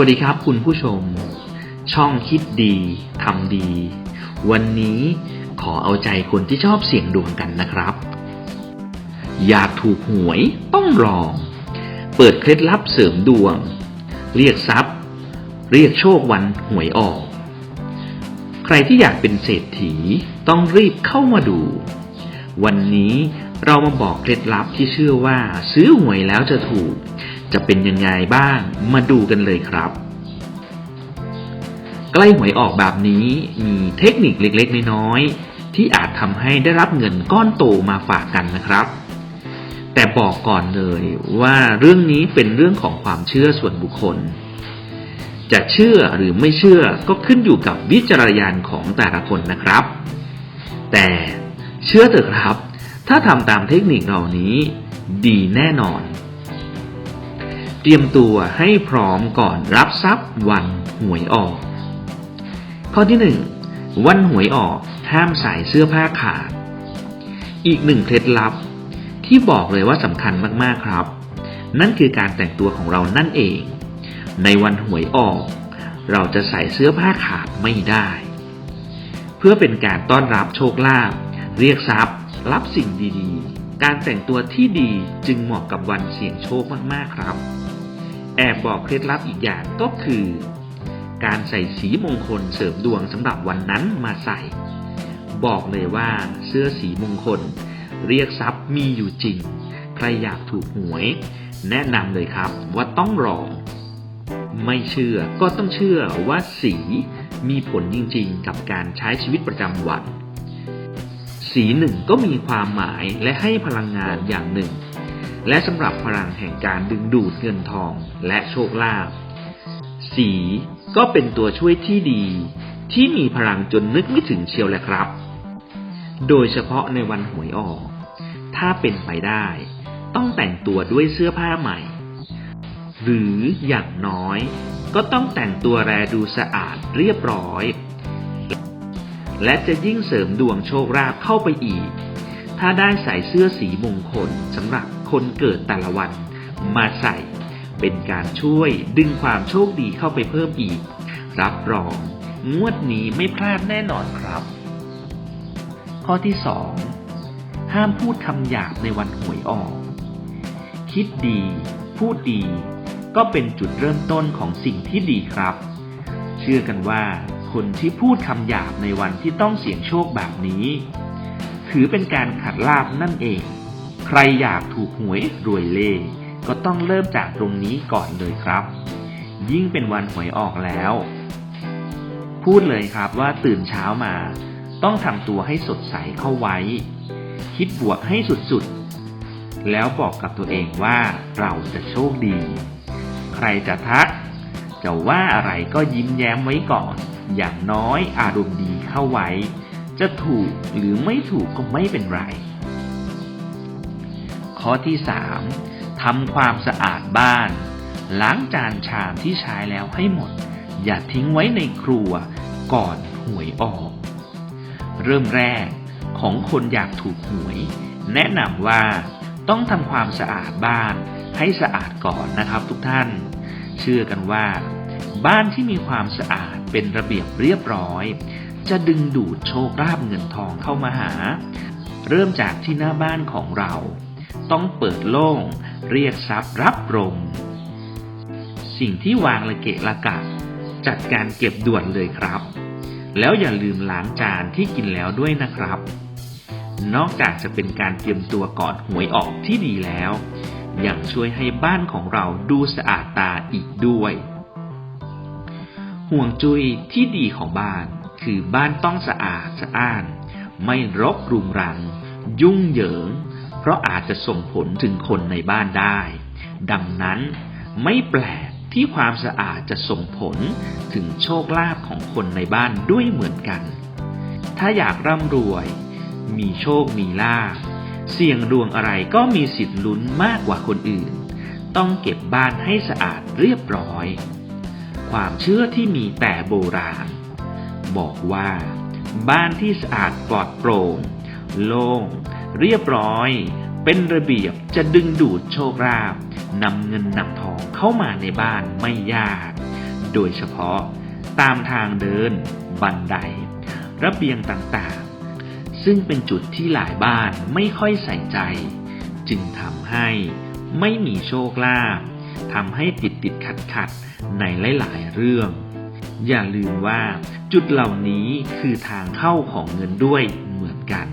วัสดีครับคุณผู้ชม ช่องคิดดีทำดี วันนี้ขอเอาใจคนที่ชอบเสี่ยงดวงกันนะครับ อยากถูกหวยต้องลอง เปิดเคล็ดลับเสริมดวง เรียกทรัพย์ เรียกโชควันหวยออก ใครที่อยากเป็นเศรษฐีต้องรีบเข้ามาดู วันนี้เรามาบอกเคล็ดลับที่เชื่อว่าซื้อหวยแล้วจะถูก จะเป็นยังไงบ้างมาดูกันเลยครับ ใกล้หวยออกแบบนี้มีเทคนิคเล็กๆ น้อยๆที่อาจทำให้ได้รับเงินก้อนโตมาฝากกันนะครับ แต่บอกก่อนเลยว่าเรื่องนี้เป็นเรื่องของความเชื่อส่วนบุคคล จะเชื่อหรือไม่เชื่อก็ขึ้นอยู่กับวิจารณญาณของแต่ละคนนะครับ แต่เชื่อเถอะครับ ถ้าทำตามเทคนิคเหล่านี้ดีแน่นอน เตรียมตัวให้พร้อมก่อนรับทรัพย์วันหวยออก ข้อที่หนึ่งวันหวยออกห้ามใส่เสื้อผ้าขาด อีกหนึ่งเคล็ดลับที่บอกเลยว่าสำคัญมากๆครับ นั่นคือการแต่งตัวของเรานั่นเอง ในวันหวยออก เราจะใส่เสื้อผ้าขาดไม่ได้ เพื่อเป็นการต้อนรับโชคลาภเรียกทรัพย์ รับสิ่งดีๆ การแต่งตัวที่ดีจึงเหมาะกับวันเสี่ยงโชคมากๆครับ แอบบอกเคล็ดลับอีกอย่างก็คือ การใส่สีมงคลเสริมดวงสำหรับวันนั้นมาใส่ บอกเลยว่าเสื้อสีมงคล เรียกทรัพย์มีอยู่จริง ใครอยากถูกหวย แนะนำเลยครับว่าต้องลองไม่เชื่อก็ต้องเชื่อว่าสีมีผลจริงๆ กับการใช้ชีวิตประจำวัน สีหนึ่งก็มีความหมายและให้พลังงานอย่างหนึ่ง และสำหรับพลังแห่งการดึงดูดเงินทองและโชคลาภสีก็เป็นตัวช่วยที่ดี ที่มีพลังจนนึกไม่ถึงเชียวแหละครับ โดยเฉพาะในวันหวยออก ถ้าเป็นไปได้ ต้องแต่งตัวด้วยเสื้อผ้าใหม่ หรืออย่างน้อย ก็ต้องแต่งตัวแรดูสะอาดเรียบร้อย และจะยิ่งเสริมดวงโชคลาภเข้าไปอีก ถ้าได้ใส่เสื้อสีมงคลสำหรับคนเกิดแต่ละวันมาใส่ เป็นการช่วยดึงความโชคดีเข้าไปเพิ่มอีก รับรอง งวดนี้ไม่พลาดแน่นอนครับ ข้อที่ 2 ห้ามพูดคำหยาบในวันหวยออก คิดดี พูดดี ก็เป็นจุดเริ่มต้นของสิ่งที่ดีครับ เชื่อกันว่าคนที่พูดคำหยาบในวันที่ต้องเสี่ยงโชคแบบนี้ ถือเป็นการขัดลาบนั่นเอง ใครอยากถูกหวยรวยเล่ก็ต้องเริ่มจากตรงนี้ก่อนเลยครับ ยิ่งเป็นวันหวยออกแล้ว พูดเลยครับว่าตื่นเช้ามา ต้องทำตัวให้สดใสเข้าไว้ คิดบวกให้สุดๆ แล้วบอกกับตัวเองว่าเราจะโชคดี ใครจะทัก จะว่าอะไรก็ยิ้มแย้มไว้ก่อน อย่างน้อยอารมณ์ดีเข้าไว้ จะถูกหรือไม่ถูกก็ไม่เป็นไร ข้อที่ 3ทำความสะอาดบ้าน ล้างจานชามที่ใช้แล้วให้หมด อย่าทิ้งไว้ในครัวก่อนหวยออก เริ่มแรกของคนอยากถูกหวย แนะนำว่าต้องทำความสะอาดบ้านให้สะอาดก่อนนะครับทุกท่าน เชื่อกันว่า บ้านที่มีความสะอาดเป็นระเบียบเรียบร้อย จะดึงดูดโชคลาภเงินทองเข้ามาหา เริ่มจากที่หน้าบ้านของเรา ต้องเปิดโล่ง เรียกทรัพย์รับลมสิ่งที่วางระเกะระกะ จัดการเก็บด่วนเลยครับ แล้วอย่าลืมล้างจานที่กินแล้วด้วยนะครับ นอกจากจะเป็นการเตรียมตัวก่อนหวยออกที่ดีแล้ว ยังช่วยให้บ้านของเราดูสะอาดตาอีกด้วย ห่วงจุ้ยที่ดีของบ้าน คือบ้านต้องสะอาดสะอ้าน ไม่รกรุงรัง ยุ่งเหยิง เพราะอาจจะส่งผลถึงคนในบ้านได้ ดังนั้นไม่แปลกที่ความสะอาดจะส่งผลถึงโชคลาภของคนในบ้านด้วยเหมือนกัน ถ้าอยากร่ำรวย มีโชคมีลาภเสี่ยงดวงอะไรก็มีสิทธิ์ลุ้นมากกว่าคนอื่น ต้องเก็บบ้านให้สะอาดเรียบร้อย ความเชื่อที่มีแต่โบราณ บอกว่า บ้านที่สะอาดปลอดโปร่ง โล่ง เรียบร้อย เป็นระเบียบจะดึงดูดโชคลาภนำเงินนำทองเข้ามาในบ้านไม่ยาก โดยเฉพาะตามทางเดิน บันได ระเบียงต่างๆ ซึ่งเป็นจุดที่หลายบ้านไม่ค่อยใส่ใจ จึงทำให้ไม่มีโชคลาภทำให้ติดติดขัดขัดในหลาย ๆ เรื่อง อย่าลืมว่า จุดเหล่านี้คือทางเข้าของเงินด้วยเหมือนกัน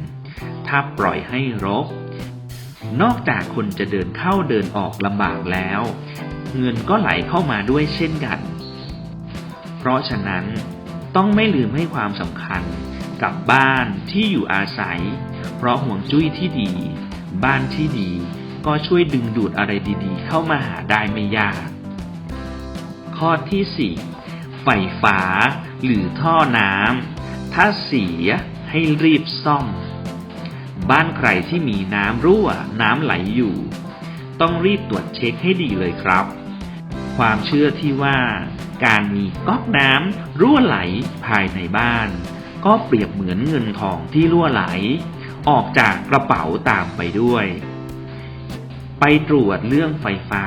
ถ้าปล่อยให้รก นอกจากคนจะเดินเข้าเดินออกลำบากแล้ว เงินก็ไหลเข้ามาด้วยเช่นกัน เพราะฉะนั้นต้องไม่ลืมให้ความสำคัญกับบ้านที่อยู่อาศัย เพราะห่วงจุ้ยที่ดี บ้านที่ดีก็ช่วยดึงดูดอะไรดีๆ เข้ามาหาได้ไม่ยาก ข้อที่ 4 ไฟฟ้า หรือท่อน้ำถ้าเสียให้รีบซ่อม บ้านใครที่มีน้ำรั่ว น้ำไหลอยู่ ต้องรีบตรวจเช็คให้ดีเลยครับ ความเชื่อที่ว่า การมีก๊อกน้ำรั่วไหลภายในบ้าน ก็เปรียบเหมือนเงินทองที่รั่วไหล ออกจากกระเป๋าตามไปด้วยไปตรวจเรื่องไฟฟ้า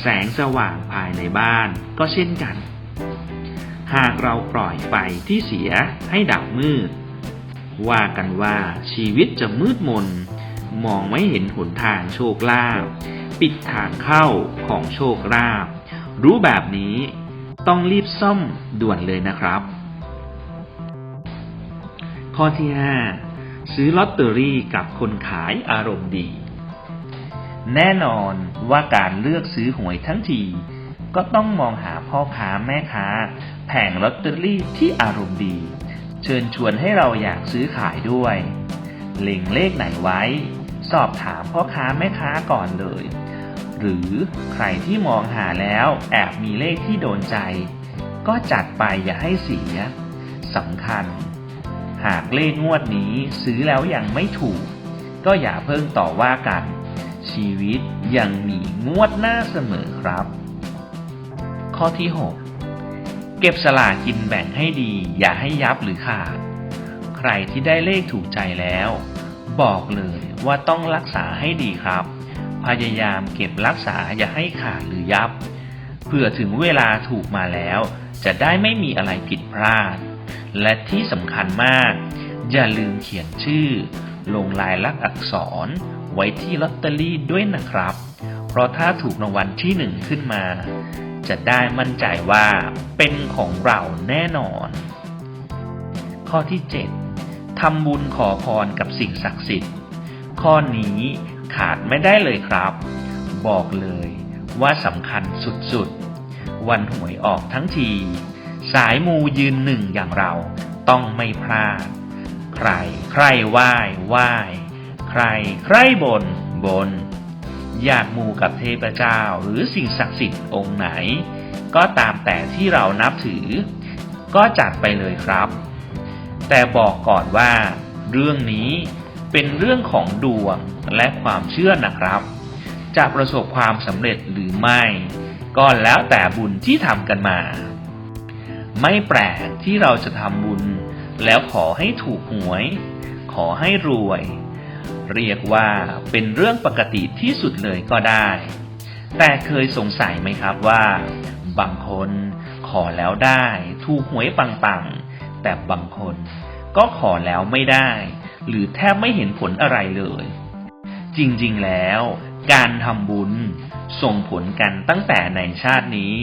แสงสว่างภายในบ้านก็เช่นกัน หากเราปล่อยไฟที่เสียให้ดับมืด ว่ากันว่าชีวิตจะมืดมน มองไม่เห็นหนทางโชคลาภปิดทางเข้าของโชคลาภรู้แบบนี้ต้องรีบซ่อมด่วนเลยนะครับ ข้อที่ 5 ซื้อลอตเตอรี่กับคนขายอารมณ์ดี แน่นอนว่าการเลือกซื้อหวยทั้งทีก็ต้องมองหา พ่อค้าแม่ค้า แผงลอตเตอรี่ที่อารมณ์ดี เชิญชวนให้เราอยากซื้อขายด้วย เล็งเลขไหนไว้ สอบถามพ่อค้าแม่ค้าก่อนเลย หรือใครที่มองหาแล้วแอบมีเลขที่โดนใจ ก็จัดไปอย่าให้เสียสำคัญ หากเลขงวดนี้ซื้อแล้วยังไม่ถูก ก็อย่าเพิ่งต่อว่ากัน ชีวิตยังมีงวดหน้าเสมอครับ ข้อที่ 6 เก็บสลากกินแบ่งให้ดี อย่าให้ยับหรือขาด ใครที่ได้เลขถูกใจแล้ว บอกเลยว่าต้องรักษาให้ดีครับ พยายามเก็บรักษาอย่าให้ขาดหรือยับ เพื่อถึงเวลาถูกมาแล้ว จะได้ไม่มีอะไรผิดพลาด และที่สำคัญมาก อย่าลืมเขียนชื่อ ลงลายลักษณ์อักษร ไว้ที่ลอตเตอรี่ด้วยนะครับ เพราะถ้าถูกรางวัลที่หนึ่งขึ้นมา จะได้มั่นใจว่าเป็นของเราแน่นอน ข้อที่ 7ทำบุญขอพรกับสิ่งศักดิ์สิทธิ์ ข้อนี้ขาดไม่ได้เลยครับ บอกเลยว่าสำคัญสุดๆ วันหวยออกทั้งที สายมูยืนหนึ่งอย่างเราต้องไม่พลาด ใครใครไหว้ไหว้ ใครใครบนบน อยากมูกับเทพเจ้า หรือสิ่งศักดิ์สิทธิ์องค์ไหน ก็ตามแต่ที่เรานับถือ ก็จัดไปเลยครับ แต่บอกก่อนว่า เรื่องนี้เป็นเรื่องของดวงและความเชื่อนะครับ จะประสบความสำเร็จหรือไม่ ก็แล้วแต่บุญที่ทำกันมา ไม่แปลกที่เราจะทำบุญ แล้วขอให้ถูกหวย ขอให้รวย เรียกว่าเป็นเรื่องปกติที่สุดเลยก็ได้ แต่เคยสงสัยไหมครับว่า บางคนขอแล้วได้ถูกหวยปังๆ แต่บางคนก็ขอแล้วไม่ได้ หรือแทบไม่เห็นผลอะไรเลย จริงๆแล้ว การทำบุญส่งผลกันตั้งแต่ในชาตินี้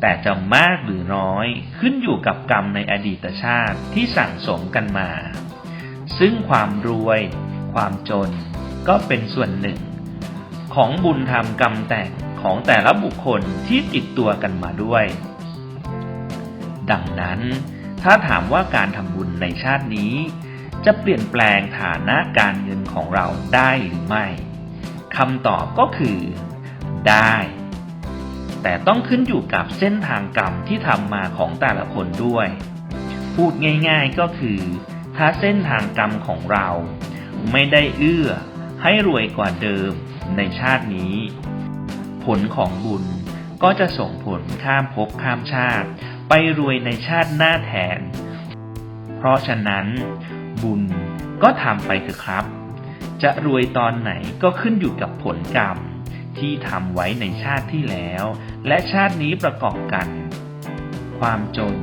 แต่จะมากหรือน้อยขึ้นอยู่กับกรรมในอดีตชาติที่สั่งสมกันมา ซึ่งความรวย ความจน ก็เป็นส่วนหนึ่ง ของบุญธรรมกรรมแต่งของแต่ละบุคคลที่ติดตัวกันมาด้วย ดังนั้น ถ้าถามว่าการทำบุญในชาตินี้ จะเปลี่ยนแปลงฐานะการเงินของเราได้หรือไม่คำตอบก็คือ ได้ แต่ต้องขึ้นอยู่กับเส้นทางกรรมที่ทำมาของแต่ละคนด้วย พูดง่ายๆก็คือ ถ้าเส้นทางกรรมของเรา ไม่ได้เอื้อ ให้รวยกว่าเดิมในชาตินี้ ผลของบุญก็จะส่งผลข้ามภพข้ามชาติ ไปรวยในชาติหน้าแทน เพราะฉะนั้นบุญก็ทำไปเถอะครับ จะรวยตอนไหนก็ขึ้นอยู่กับผลกรรม ที่ทำไว้ในชาติที่แล้ว และชาตินี้ประกอบกัน ความจน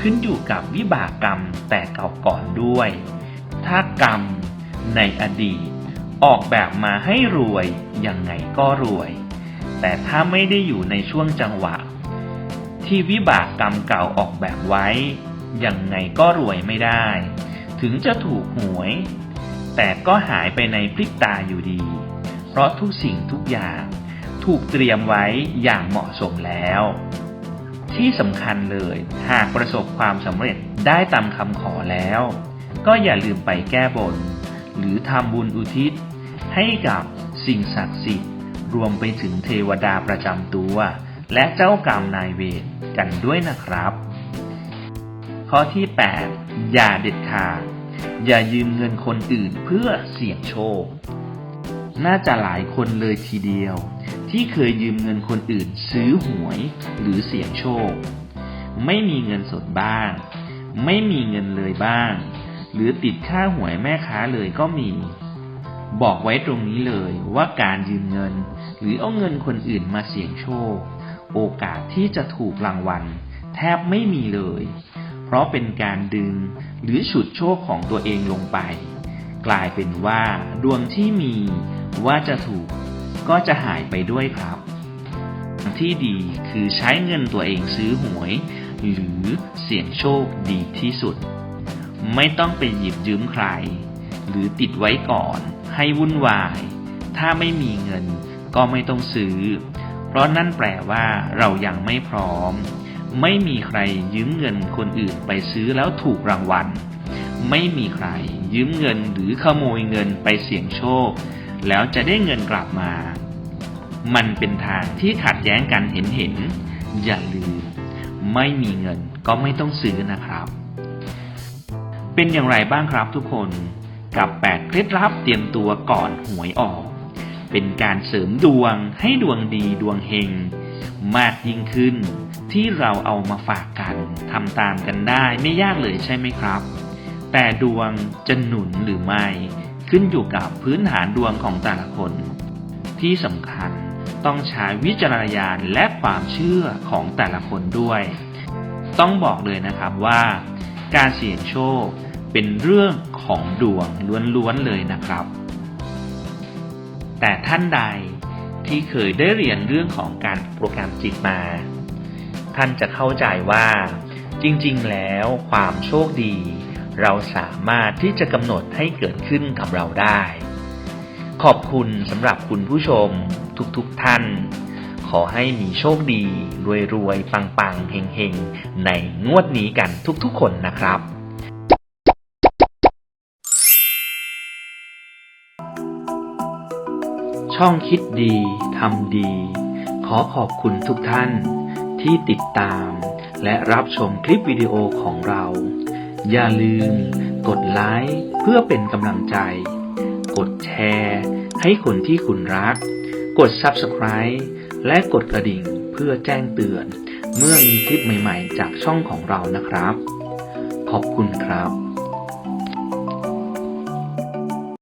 ขึ้นอยู่กับวิบากกรรมแต่เก่าก่อนด้วย ถ้ากรรม ในอดีต ออกแบบมาให้รวย ยังไงก็รวย แต่ถ้าไม่ได้อยู่ในช่วงจังหวะ ที่วิบากกรรมเก่าออกแบบไว้ ยังไงก็รวยไม่ได้ ถึงจะถูกหวย แต่ก็หายไปในพริบตาอยู่ดี เพราะทุกสิ่งทุกอย่างถูกเตรียมไว้อย่างเหมาะสมแล้ว ที่สำคัญเลย หากประสบความสำเร็จได้ตามคำขอแล้ว ก็อย่าลืมไปแก้บน หรือทำบุญอุทิศ ให้กับสิ่งศักดิ์สิทธิ์รวมไปถึงเทวดาประจำตัว และเจ้ากรรมนายเวรกันด้วยนะครับ ข้อที่ 8 อย่าเด็ดขาดอย่ายืมเงินคนอื่นเพื่อเสี่ยงโชค น่าจะหลายคนเลยทีเดียว ที่เคยยืมเงินคนอื่นซื้อหวยหรือเสี่ยงโชค ไม่มีเงินสดบ้าง ไม่มีเงินเลยบ้าง หรือติดค่าหวยแม่ค้าเลยก็มี บอกไว้ตรงนี้เลยว่าการยืมเงิน หรือเอาเงินคนอื่นมาเสี่ยงโชค โอกาสที่จะถูกรางวัล แทบไม่มีเลย เพราะเป็นการดึงหรือฉุดโชคของตัวเองลงไป กลายเป็นว่าดวงที่มีว่าจะถูกก็จะหายไปด้วยครับที่ดีคือใช้เงินตัวเองซื้อหวย หรือเสี่ยงโชคดีที่สุด ไม่ต้องไปหยิบยืมใคร หรือติดไว้ก่อน ให้วุ่นวาย ถ้าไม่มีเงินก็ไม่ต้องซื้อ เพราะนั่นแปลว่าเรายังไม่พร้อม ไม่มีใครยืมเงินคนอื่นไปซื้อแล้วถูกรางวัล ไม่มีใครยืมเงินหรือขโมยเงินไปเสี่ยงโชค แล้วจะได้เงินกลับมา มันเป็นทางที่ขัดแย้งกันเห็นเห็น อย่าลืม ไม่มีเงินก็ไม่ต้องซื้อนะครับ เป็นอย่างไรบ้างครับทุกคนกับ 8 เคล็ดลับเตรียมตัวก่อนหวยออก เป็นการเสริมดวงให้ดวงดีดวงเฮงมากยิ่งขึ้น ที่เราเอามาฝากกันทำตามกันได้ไม่ยากเลยใช่ไหมครับ แต่ดวงจะหนุนหรือไม่ ขึ้นอยู่กับพื้นฐานดวงของแต่ละคน ที่สำคัญต้องใช้วิจารณญาณและความเชื่อของแต่ละคนด้วย ต้องบอกเลยนะครับว่า การเสี่ยงโชค เป็นเรื่องของดวงล้วนๆเลยนะครับ แต่ท่านใดที่เคยได้เรียนเรื่องของการโปรแกรมจิตมา ท่านจะเข้าใจว่า จริงๆ แล้วความโชคดี เราสามารถที่จะกำหนดให้เกิดขึ้นกับเราได้ ขอบคุณสำหรับคุณผู้ชม ทุกๆทท่าน ขอให้มีโชคดี รวยๆ ปังๆเฮงๆ ในงวดนี้กันทุกๆ คนนะครับ ช่องคิดดีทำดี ขอขอบคุณทุกท่านที่ติดตาม และรับชมคลิปวิดีโอของเรา อย่าลืม กดไลค์เพื่อเป็นกำลังใจ กดแชร์ให้คนที่คุณรัก กด Subscribe และกดกระดิ่งเพื่อแจ้งเตือน เมื่อมีคลิปใหม่ ๆ จากช่องของเรานะครับ ขอบคุณครับ